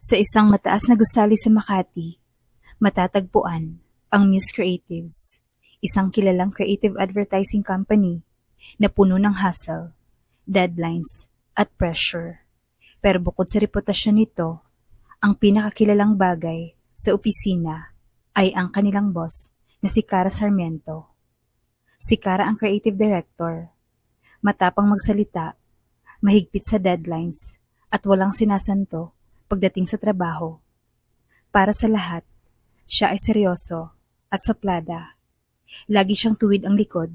Sa isang mataas na gusali sa Makati, matatagpuan ang Muse Creatives, isang kilalang creative advertising company na puno ng hustle, deadlines, at pressure. Pero bukod sa reputasyon nito, ang pinakakilalang bagay sa opisina ay ang kanilang boss na si Cara Sarmiento. Si Cara ang creative director, matapang magsalita, mahigpit sa deadlines, at walang sinasanto pagdating sa trabaho. Para sa lahat, siya ay seryoso at saplada. Lagi siyang tuwid ang likod,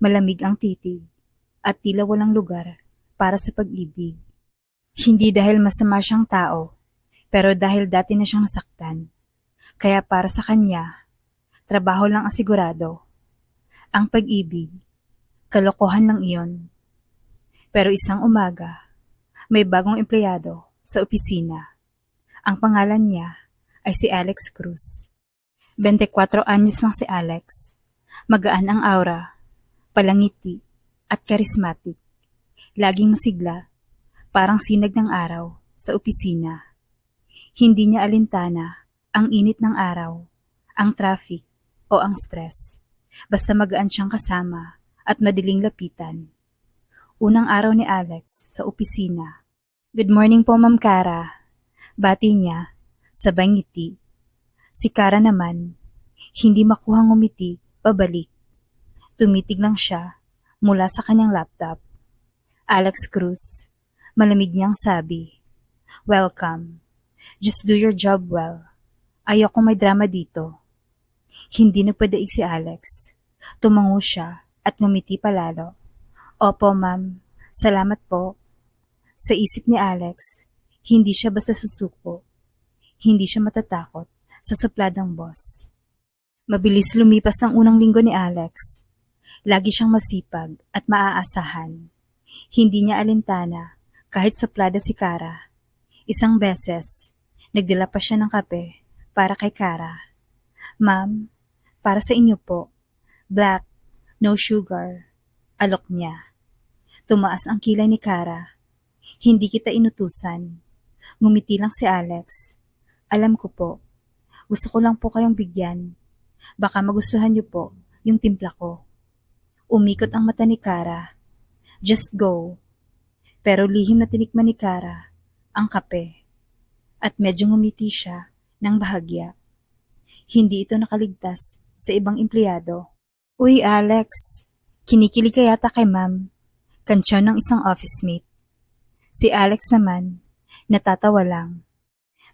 malamig ang titig, at tila walang lugar para sa pag-ibig. Hindi dahil masama siyang tao, pero dahil dati na siyang nasaktan. Kaya para sa kanya, trabaho lang ang sigurado. Ang pag-ibig, kalokohan lang iyon. Pero isang umaga, may bagong empleyado sa opisina. Ang pangalan niya ay si Alex Cruz. 24 anyos lang si Alex. Magaan ang aura, palangiti, at karismatic. Laging masigla, parang sinag ng araw sa opisina. Hindi niya alintana ang init ng araw, ang traffic, o ang stress. Basta magaan siyang kasama at madaling lapitan. Unang araw ni Alex sa opisina. Good morning po, Ma'am Cara. Bati niya, sabay ngiti. Si Cara naman, hindi makuhang umiti, pabalik. Tumitig lang siya mula sa kanyang laptop. Alex Cruz, malamig niyang sabi, Welcome. Just do your job well. Ayoko may drama dito. Hindi nagpadaig si Alex. Tumango siya at ngumiti palalo. Opo, ma'am. Salamat po. Sa isip ni Alex, hindi siya basta susuko. Hindi siya matatakot sa sapladang boss. Mabilis lumipas ang unang linggo ni Alex. Lagi siyang masipag at maaasahan. Hindi niya alintana kahit saplada si Kara. Isang beses, nagdala pa siya ng kape para kay Kara. Ma'am, para sa inyo po. Black, no sugar. Alok niya. Tumaas ang kilay ni Kara. Hindi kita inutusan. Ngumiti lang si Alex. Alam ko po. Gusto ko lang po kayong bigyan. Baka magustuhan niyo po yung timpla ko. Umikot ang mata ni Kara. Just go. Pero lihim na tinikman ni Kara ang kape. At medyo ngumiti siya ng bahagya. Hindi ito nakaligtas sa ibang empleyado. Uy, Alex. Kinikilig ka yata kay ma'am. Kansyon ng isang office mate. Si Alex naman, natatawa lang.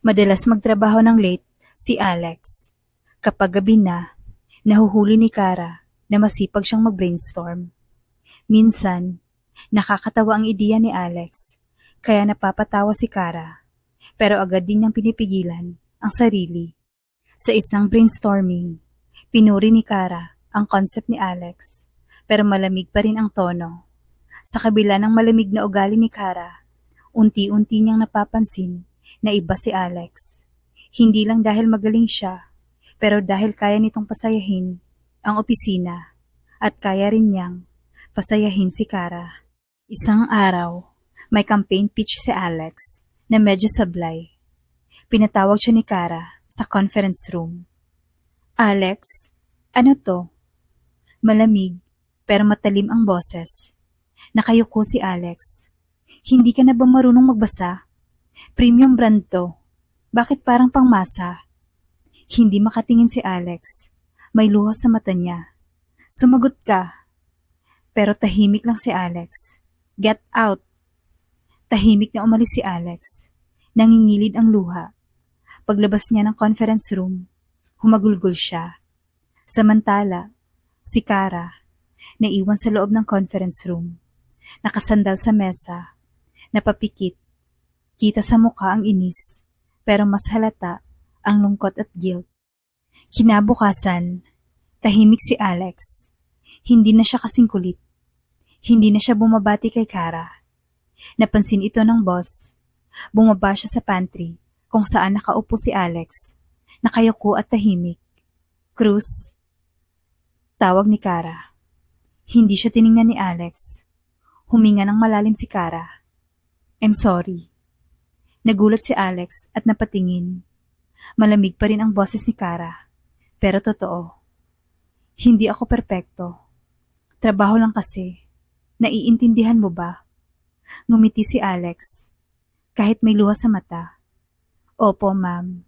Madalas magtrabaho ng late si Alex. Kapag gabi na, nahuhuli ni Kara na masipag siyang mag-brainstorm. Minsan, nakakatawa ang ideya ni Alex, kaya napapatawa si Kara. Pero agad din niyang pinipigilan ang sarili. Sa isang brainstorming, pinuri ni Kara ang concept ni Alex, pero malamig pa rin ang tono. Sa kabila ng malamig na ugali ni Kara, unti-unti niyang napapansin na iba si Alex. Hindi lang dahil magaling siya, pero dahil kaya nitong pasayahin ang opisina at kaya rin niyang pasayahin si Kara. Isang araw, may campaign pitch si Alex na medyo sablay. Pinatawag siya ni Kara sa conference room. Alex, ano to? Malamig, pero matalim ang boses. Nakayuko si Alex. Hindi ka na ba marunong magbasa? Premium brand to. Bakit parang pangmasa? Hindi makatingin si Alex. May luha sa mata niya. Sumagot ka. Pero tahimik lang si Alex. Get out. Tahimik na umalis si Alex. Nangingilid ang luha. Paglabas niya ng conference room, humagulgol siya. Samantala, si Kara, naiwan sa loob ng conference room. Nakasandal sa mesa, napapikit. Kita sa mukha ang inis, pero mas halata ang lungkot at guilt. Kinabukasan, tahimik si Alex. Hindi na siya kasing kulit. Hindi na siya bumabati kay Kara. Napansin ito ng boss. Bumaba siya sa pantry kung saan nakaupo si Alex. Nakayuko at tahimik. Cruz. Tawag ni Kara. Hindi siya tiningnan ni Alex. Huminga ng malalim si Kara. I'm sorry. Nagulat si Alex at napatingin. Malamig pa rin ang boses ni Kara. Pero totoo. Hindi ako perpekto. Trabaho lang kasi. Naiintindihan mo ba? Ngumiti si Alex. Kahit may luha sa mata. Opo, ma'am.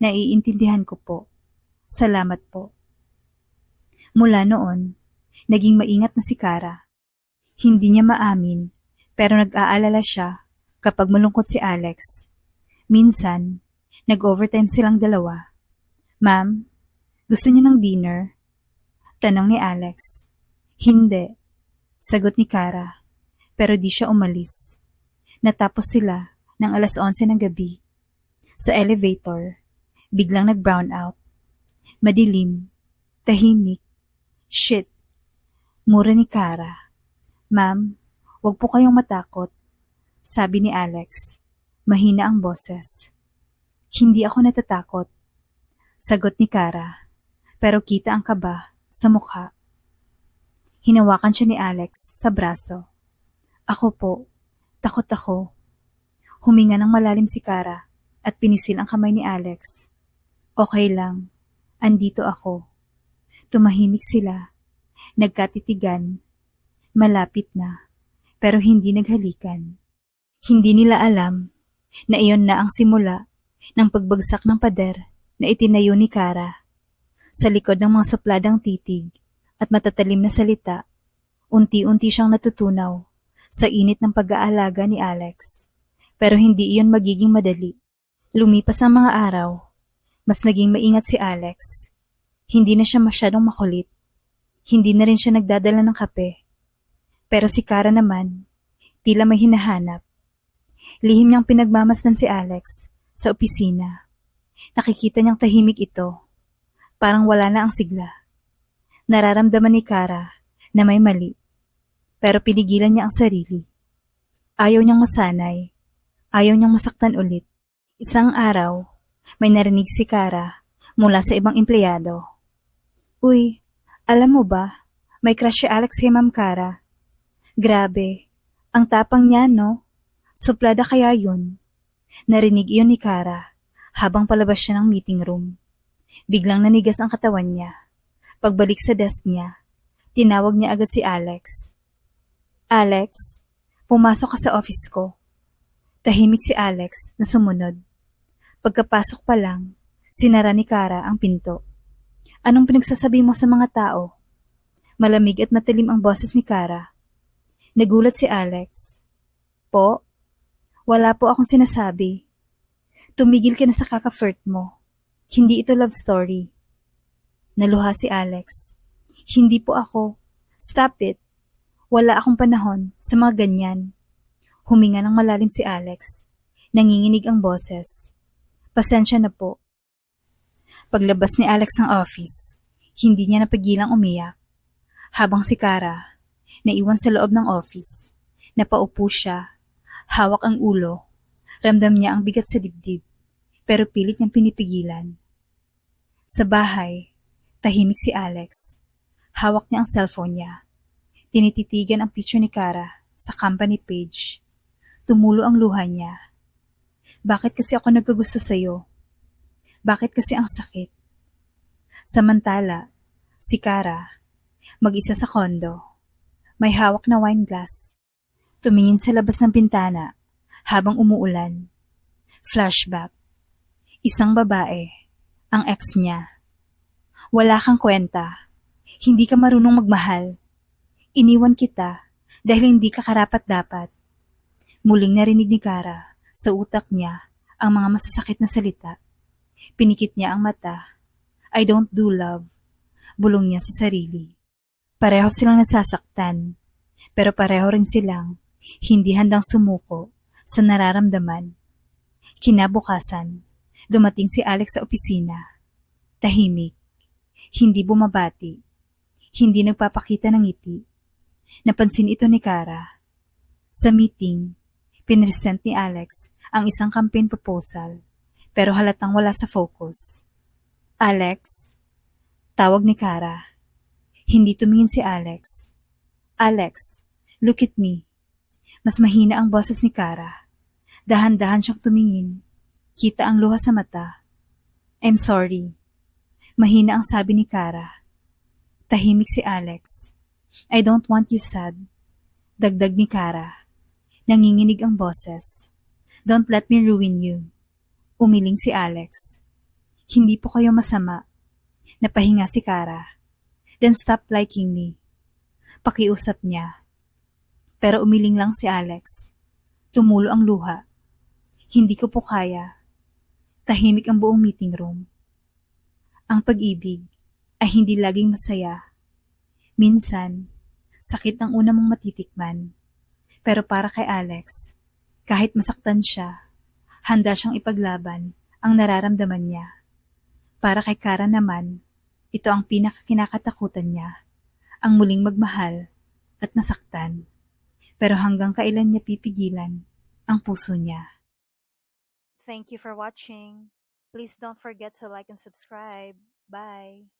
Naiintindihan ko po. Salamat po. Mula noon, naging maingat na si Kara. Hindi niya maamin, pero nag-aalala siya kapag malungkot si Alex. Minsan, nag-overtime silang dalawa. Ma'am, gusto niyo ng dinner? Tanong ni Alex. Hindi. Sagot ni Kara. Pero di siya umalis. Natapos sila ng alas 11 ng gabi. Sa elevator, biglang nag-brown out. Madilim, tahimik, shit. Mura ni Kara. Ma'am, wag po kayong matakot. Sabi ni Alex. Mahina ang boses. Hindi ako natatakot. Sagot ni Kara. Pero kita ang kaba sa mukha. Hinawakan siya ni Alex sa braso. Ako po, takot ako. Huminga ng malalim si Kara at pinisil ang kamay ni Alex. Okay lang, andito ako. Tumahimik sila, nagkatitigan, malapit na, pero hindi naghalikan. Hindi nila alam na iyon na ang simula ng pagbagsak ng pader na itinayo ni Kara. Sa likod ng mga supladang titig at matatalim na salita, unti-unti siyang natutunaw sa init ng pag-aalaga ni Alex. Pero hindi iyon magiging madali. Lumipas ang mga araw, mas naging maingat si Alex. Hindi na siya masyadong makulit. Hindi na rin siya nagdadala ng kape. Pero si Kara naman, tila may hinahanap. Lihim niyang pinagmamasdan si Alex sa opisina. Nakikita niyang tahimik ito. Parang wala na ang sigla. Nararamdaman ni Kara na may mali. Pero pinigilan niya ang sarili. Ayaw niyang masanay. Ayaw niyang masaktan ulit. Isang araw, may narinig si Kara mula sa ibang empleyado. Uy, alam mo ba, may crush si Alex kay Ma'am Kara. Grabe, ang tapang niya, no? Suplada kaya yun. Narinig iyon ni Kara habang palabas siya ng meeting room. Biglang nanigas ang katawan niya. Pagbalik sa desk niya, tinawag niya agad si Alex. Alex, pumasok ka sa office ko. Tahimik si Alex na sumunod. Pagkapasok pa lang, sinara ni Kara ang pinto. Anong pinagsasabi mo sa mga tao? Malamig at matalim ang boses ni Kara. Nagulat si Alex. Po, wala po akong sinasabi. Tumigil ka na sa kaka-flirt mo. Hindi ito love story. Naluha si Alex. Hindi po ako. Stop it. Wala akong panahon sa mga ganyan. Huminga ng malalim si Alex. Nanginginig ang boses. Pasensya na po. Paglabas ni Alex ng office, hindi niya napigilang umiyak. Habang si Kara, naiwan sa loob ng office, napaupo siya, hawak ang ulo, ramdam niya ang bigat sa dibdib, pero pilit niyang pinipigilan. Sa bahay, tahimik si Alex. Hawak niya ang cellphone niya. Tinititigan ang picture ni Kara sa company page. Tumulo ang luha niya. Bakit kasi ako nagkagusto sa'yo? Bakit kasi ang sakit? Samantala, si Kara, mag-isa sa kondo, may hawak na wine glass. Tumingin sa labas ng bintana habang umuulan. Flashback. Isang babae, ang ex niya. Wala kang kwenta. Hindi ka marunong magmahal. Iniwan kita dahil hindi ka karapat dapat. Muling narinig ni Kara sa utak niya ang mga masasakit na salita. Pinikit niya ang mata. I don't do love. Bulong niya sa sarili. Pareho silang nasasaktan, pero pareho rin silang hindi handang sumuko sa nararamdaman. Kinabukasan, dumating si Alex sa opisina. Tahimik. Hindi bumabati. Hindi nagpapakita ng ngiti. Napansin ito ni Kara. Sa meeting, pinresent ni Alex ang isang campaign proposal pero halatang wala sa focus. Alex? Tawag ni Kara. Hindi tumingin si Alex. Alex, look at me. Mas mahina ang boses ni Kara. Dahan-dahan siyang tumingin. Kita ang luha sa mata. I'm sorry. Mahina ang sabi ni Kara. Tahimik si Alex. I don't want you sad. Dagdag ni Kara. Nanginginig ang boses. Don't let me ruin you. Umiling si Alex. Hindi po kayo masama. Napahinga si Kara. Then stop liking me. Pakiusap niya. Pero umiling lang si Alex. Tumulo ang luha. Hindi ko po kaya. Tahimik ang buong meeting room. Ang pag-ibig ay hindi laging masaya. Minsan, sakit ang una mong matitikman. Pero para kay Alex, kahit masaktan siya, handa siyang ipaglaban ang nararamdaman niya. Para kay Kara naman, ito ang pinakakinakatakutan niya, ang muling magmahal at nasaktan. Pero hanggang kailan niya pipigilan ang puso niya. Thank you for watching. Please don't forget to like and subscribe. Bye.